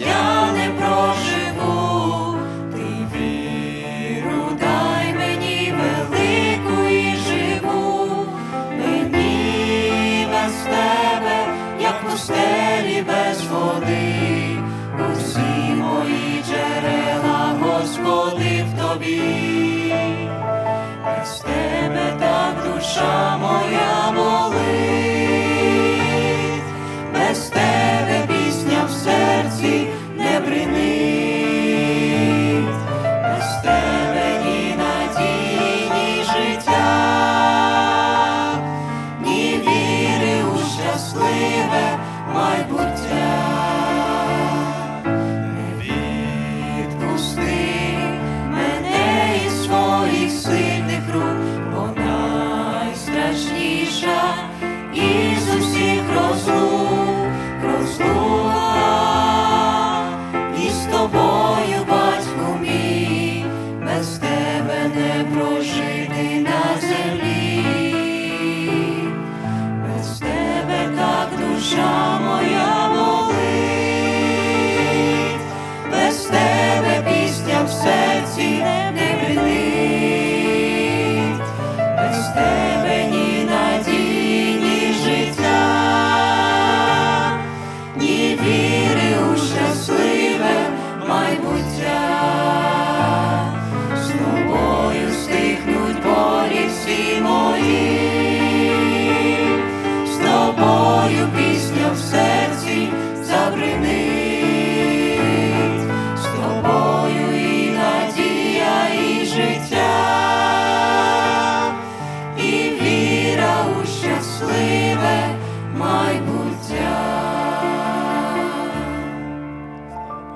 я не проживу, ти віру, дай мені велику і живу, мені без тебе, як пустелі без води, усі мої джерела, Господи в тобі. Без тебе щасливе майбуття, не відпусти. не припинить, без тебе ні надії, ні життя, ні віри у щасливе майбуття, з тобою стихнуть болі мої, з тобою пісня в серці забрини.